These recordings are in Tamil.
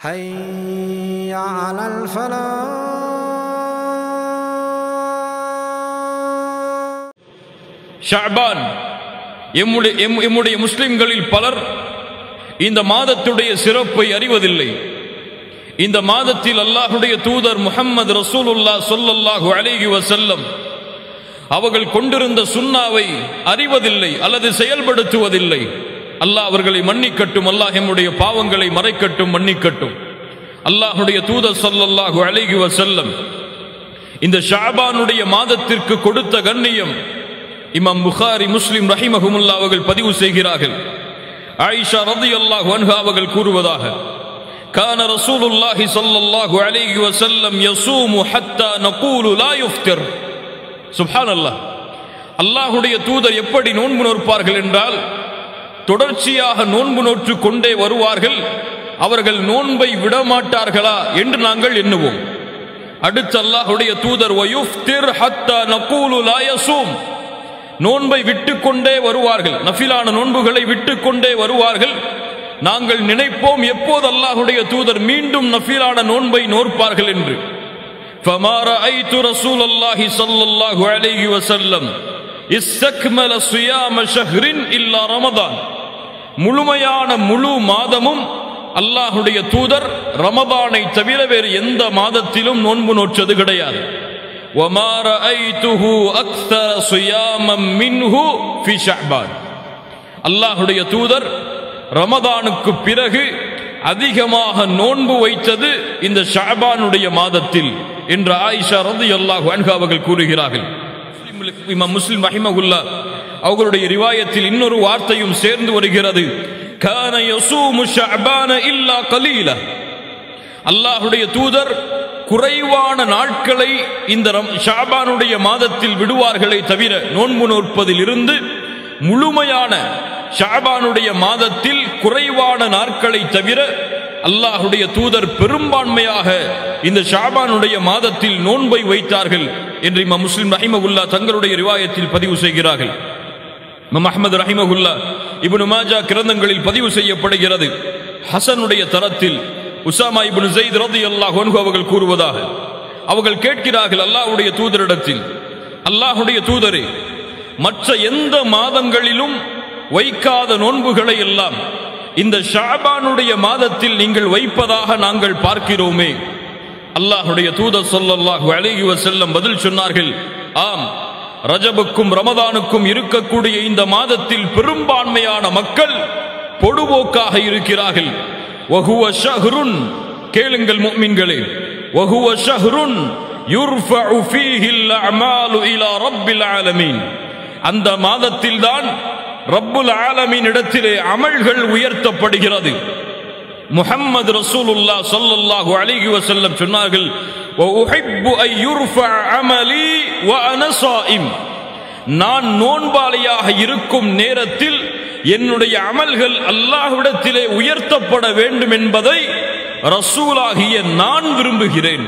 حي على الفلاح ஷாபான் எம்முடைய எம்- எம்முடைய முஸ்லிம்களில் பலர் இந்த மாதத்துடைய சிறப்பை அறிவதில்லை இந்த மாதத்தில் அல்லாஹுடைய தூதர் முஹம்மது ரசூலுல்லாஹ் ஸல்லல்லாஹு அலைஹி வஸல்லம் அவர்கள் கொண்டிருந்த சுன்னாவை அறிவதில்லை அல்லது செயல்படுத்துவதில்லை அல்லாஹ் அவர்களை மன்னிக்கட்டும் அல்லாஹ் எம்முடைய பாவங்களை மறைக்கட்டும் மன்னிக்கட்டும். அல்லாஹுடைய தூதர் சொல்லல்லாஹு அலைஹி செல்லம் இந்த ஷாபானுடைய மாதத்திற்கு கொடுத்த கண்ணியம் இமாம் புகாரி முஸ்லிம் ரஹிமஹமுல்லா அவர்கள் பதிவு செய்கிறார்கள். ஆயிஷா ரதி அல்லாஹ் வன்ஹா அவர்கள் கூறுவதாக கான ரசூலுல்லாஹி ஸல்லல்லாஹு அலைஹி வஸல்லம் யஸூமு ஹத்தா நகூலு லா யுஃப்திர். சுப்ஹானல்லாஹ். அல்லாஹ்வுடைய தூதர் எப்படி நோன்பு நோற்பார்கள் என்றால் தொடர்ச்சியாக நோன்பு நோற்று கொண்டே வருவார்கள். அவர்கள் நோன்பை விடமாட்டார்களா என்று நாங்கள் எண்ணுவோம். அடுத்து அல்லாஹுடைய தூதர் நோன்பை விட்டுக்கொண்டே வருவார்கள். நஃபிலான நோன்புகளை விட்டுக்கொண்டே வருவார்கள். நாங்கள் நினைப்போம் எப்போது அல்லாஹுடைய தூதர் மீண்டும் நஃபீலான நோன்பை நோற்பார்கள் என்று. ரமதான். முழுமையான முழு மாதமும் அல்லாஹுடைய தூதர் ரமபானை தவிர வேறு எந்த மாதத்திலும் நோன்பு நோற்றது கிடையாது. அல்லாஹுடைய தூதர் ரமதானுக்கு பிறகு அதிகமாக நோன்பு வைத்தது இந்த ஷாபானுடைய மாதத்தில் என்று ஆயிஷா ரது அல்லாஹ் அவர்கள் கூறுகிறார்கள். இமாம் முஸ்லிம் ரஹிமகுல்லா அவர்களுடைய ரிவாயத்தில் இன்னொரு வார்த்தையும் சேர்ந்து வருகிறது. கான யசூமு ஷஅபான இல்லா கலீல. அல்லாஹுடைய தூதர் குறைவான நாட்களை இந்த ஷாபானுடைய மாதத்தில் விடுவார்களை தவிர நோன்பு நோற்பதில் இருந்து முழுமையான ஷாபானுடைய மாதத்தில் குறைவான நாட்களை தவிர அல்லாஹுடைய தூதர் பெரும்பான்மையாக இந்த ஷாபானுடைய மாதத்தில் நோன்பை வைத்தார்கள். என்று இம்மா முஸ்லிம் ரஹிமகுல்லா தங்களுடைய ரிவாயத்தில் பதிவு செய்கிறார்கள். இமாம் அஹமது ரஹிமகுல்லா இபுனு மாஜா கிரந்தங்களில் பதிவு செய்யப்படுகிறது. ஹசனுடைய தரத்தில் உசாமா இப்னு ஸைத் ரலியல்லாஹு அன்ஹு அவர்கள் கூறுவதாக. அவர்கள் கேட்கிறார்கள் அல்லாஹ்வுடைய தூதரிடத்தில் அல்லாஹுடைய தூதரே மற்ற எந்த மாதங்களிலும் வைக்காத நோன்புகளை எல்லாம் இந்த ஷாபானுடைய மாதத்தில் நீங்கள் வைப்பதாக நாங்கள் பார்க்கிறோமே. அல்லாஹுடைய தூதர் ஸல்லல்லாஹு அலைஹி செல்லம் பதில் சொன்னார்கள். ஆம் ரஜபுக்கும் ரமதானுக்கும் இருக்கக்கூடிய இந்த மாதத்தில் பெரும்பான்மையான மக்கள் பொடுபோக்காக இருக்கிறார்கள். வகுவ ஷஹ்ருன் கேளுங்கள் முஃமின்களே வகுவ ஷஹ்ருன் யுர்ஃபஉ ஃபீஹி அமாலு இலா ரப்பில் ஆலமீன். அந்த மாதத்தில்தான் ரப்புல் ஆலமீன் இடத்திலே அமல்கள் உயர்த்தப்படுகிறது. முஹம்மது ரசூலுல்லா சொல்லல்லாஹு அலிஹி வசல்லம் சொன்னார்கள் நான் நோன்பாளியாக இருக்கும் நேரத்தில் என்னுடைய அமல்கள் அல்லாஹ்விடத்திலே உயர்த்தப்பட வேண்டும் என்பதை ரசூலாகிய நான் விரும்புகிறேன்.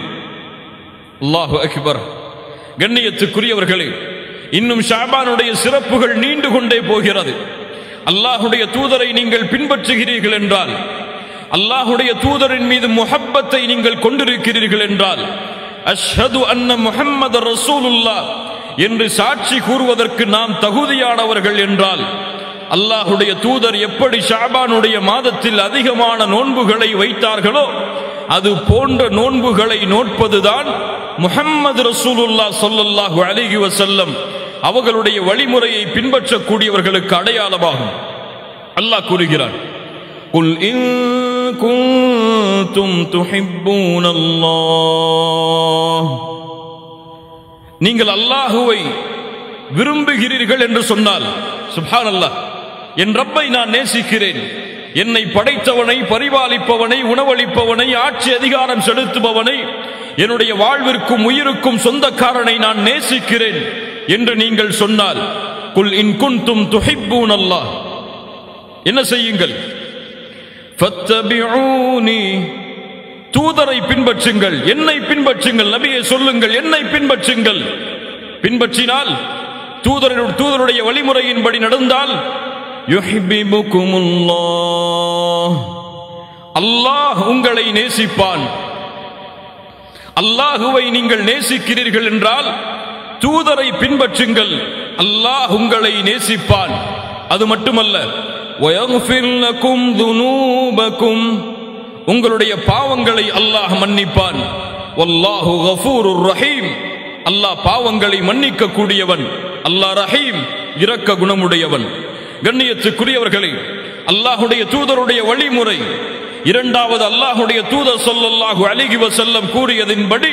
அல்லாஹு அகிபர். கண்ணியத்துக்குரியவர்களே இன்னும் ஷாபானுடைய சிறப்புகள் நீண்டு கொண்டே போகிறது. அல்லாஹுடைய தூதரை நீங்கள் பின்பற்றுகிறீர்கள் என்றால் அல்லாஹுடைய தூதரின் மீது முஹப்பத்தை நீங்கள் கொண்டிருக்கிறீர்கள் என்றால் அஷ்ஹது அன்ன முஹம்மது ரசூலுல்லா என்று சாட்சி கூறுவதற்கு நாம் தகுதியானவர்கள் என்றால் அல்லாஹுடைய தூதர் எப்படி ஷாபானுடைய மாதத்தில் அதிகமான நோன்புகளை வைத்தார்களோ அது போன்ற நோன்புகளை நோட்பதுதான் முஹம்மது ரசூலுல்லா சொல்லல்லாஹு அலைஹி வசல்லம் அவர்களுடைய வழிமுறையை பின்பற்றக்கூடியவர்களுக்கு அடையாளமாகும். அல்லாஹ் கூறுகிறார் குந்தும் துஹிப்பூன் அல்லாஹ் நீங்கள் அல்லாஹுவை விரும்புகிறீர்கள் என்று சொன்னால் சுபான் அல்லாஹ் என் ரப்பை நான் நேசிக்கிறேன். என்னை படைத்தவனை பரிபாலிப்பவனை உணவளிப்பவனை ஆட்சி அதிகாரம் செலுத்துபவனை என்னுடைய வாழ்விற்கும் உயிருக்கும் சொந்தக்காரனை நான் நேசிக்கிறேன் என்று நீங்கள் சொன்னால் குல் இன் குந்தும் துஹிப்பூன் அல்லாஹ் என்ன செய்யுங்கள்? தூதரை பின்பற்றுங்கள் என்னை பின்பற்றுங்கள் நபியை சொல்லுங்கள் என்னை பின்பற்றுங்கள். பின்பற்றினால் தூதரனுடைய தூதருடைய வழிமுறையின்படி நடந்தால் அல்லாஹ் உங்களை நேசிப்பான். அல்லாஹுவை நீங்கள் நேசிக்கிறீர்கள் என்றால் தூதரை பின்பற்றுங்கள் அல்லாஹ் உங்களை நேசிப்பான். அது மட்டுமல்ல உங்களுடைய பாவங்களை அல்லாஹ் மன்னிப்பான். ரஹீம். அல்லாஹ் பாவங்களை மன்னிக்க கூடியவன் அல்லாஹ் ரஹீம் இரக்க குணமுடையவன். கண்ணியத்துக்குரியவர்களே அல்லாஹுடைய தூதருடைய வழிமுறை. இரண்டாவது அல்லாஹுடைய தூதர் சொல்லல்லாஹு அலிகி வசல்லம் கூறியதின்படி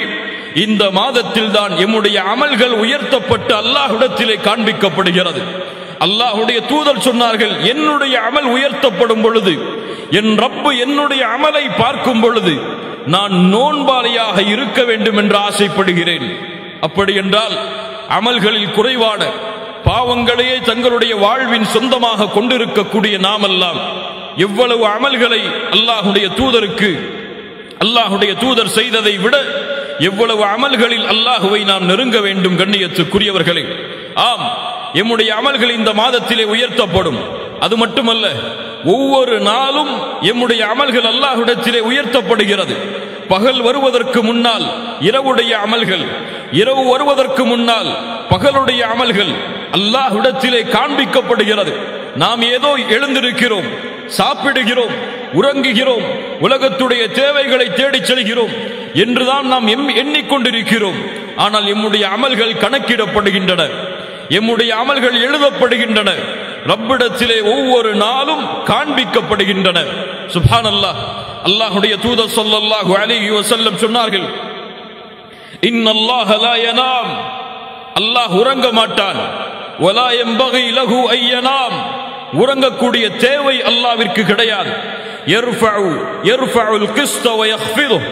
இந்த மாதத்தில் தான் எம்முடைய அமல்கள் உயர்த்தப்பட்டு அல்லாஹுடத்திலே காண்பிக்கப்படுகிறது. அல்லாஹுடைய தூதர் சொன்னார்கள் என்னுடைய அமல் உயர்த்தப்படும் பொழுது என் ரப்பு என்னுடைய அமலை பார்க்கும் பொழுது நான் நோன்பாளியாக இருக்க வேண்டும் என்று ஆசைப்படுகிறேன். அப்படி என்றால் அமல்களில் குறைவான பாவங்களையே தங்களுடைய வாழ்வின் சொந்தமாக கொண்டிருக்கக்கூடிய நாமெல்லாம் எவ்வளவு அமல்களை அல்லாஹுடைய தூதருக்கு அல்லாஹுடைய தூதர் செய்ததை விட எவ்வளவு அமல்களில் அல்லாஹுவை நாம் நெருங்க வேண்டும் கண்ணியத்துக்குரியவர்களே. ஆம் எம்முடைய அமல்கள் இந்த மாதத்திலே உயர்த்தப்படும். அது மட்டுமல்ல ஒவ்வொரு நாளும் எம்முடைய அமல்கள் அல்லாஹுடத்திலே உயர்த்தப்படுகிறது. பகல் வருவதற்கு முன்னால் இரவுடைய அமல்கள் இரவு வருவதற்கு முன்னால் பகலுடைய அமல்கள் அல்லாஹுடத்திலே காண்பிக்கப்படுகிறது. நாம் ஏதோ எழுந்திருக்கிறோம் சாப்பிடுகிறோம் உறங்குகிறோம் உலகத்துடைய தேவைகளை தேடிச் செல்கிறோம் என்றுதான் நாம் எம்- எண்ணிக்கொண்டிருக்கிறோம். ஆனால் எம்முடைய அமல்கள் கணக்கிடப்படுகின்றன. எம்முடைய அமல்கள் எழுதப்படுகின்றன. ரப்பிடத்திலே ஒவ்வொரு நாளும் காண்பிக்கப்படுகின்றன. சுபான் அல்லாஹ் அல்லாஹுடைய தூத ஸல்லல்லாஹு அலைஹி வஸல்லம் சொன்னார்கள் இன்னல்லாஹ் லா யனாம். அல்லாஹ் உறங்க மாட்டான். வலா எம்பகை இலகு ஐயனாம் உறங்கக்கூடிய தேவை அல்லாவிற்கு கிடையாது. அவன் தான்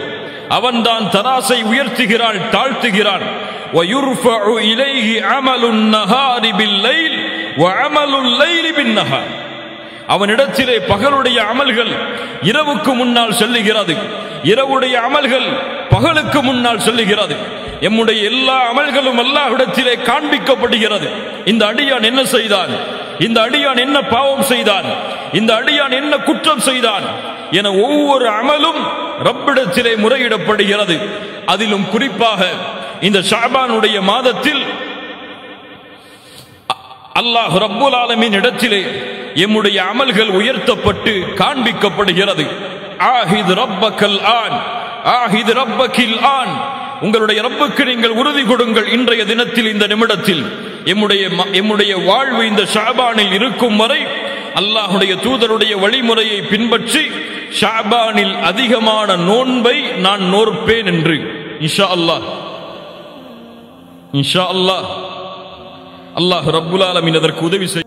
அவன்தான் தராசை உயர்த்துகிறான் தாழ்த்துகிறான். ويرفع إليه عمل النهار بالليل وعمل الليل بالنهار அவனிடத்திலே பகலுடைய அமல்கள் இரவுக்கு முன்னால் செல்லுகிறது இரவுடைய அமல்கள் பகலுக்கு முன்னால் செல்லுகிறது எம்முடைய எல்லா அமல்களும் அல்லாஹ்விடத்திலே காண்பிக்கப்படுகிறது இந்த அடியான் என்ன செய்தான் இந்த அடியான் என்ன பாவம் செய்தான் இந்த அடியான் என்ன குற்றம் செய்தான் என ஒவ்வொரு அமலும் ரப்பிடத்திலே முறையிடப்படுகிறது அதிலும் குறிப்பாக இந்த ஷாபானுடைய மாதத்தில் அல்லாஹ் ரப்புல் ஆலமின் இடத்திலே எம்முடைய அமல்கள் உயர்த்தப்பட்டு காண்பிக்கப்படுகிறது. ஆஹித் ரப்பக்கல் ஆன் ஆஹித் ரப்பக்கில் ஆன். உங்களுடைய ரப்புக்கு நீங்கள் உறுதி கொடுங்கள் இன்றைய தினத்தில் இந்த நிமிடத்தில். எம்முடைய ம- எம்முடைய வாழ்வு இந்த ஷாபானில் இருக்கும் வரை அல்லாஹுடைய தூதருடைய வழிமுறையை பின்பற்றி ஷாபானில் அதிகமான நோன்பை நான் நோற்பேன் என்று இஷா அல்லாஹ். இன்ஷா அல்லாஹ் அல்லாஹ் ரப்புல் ஆலமீன் அதற்கு உதவி செய்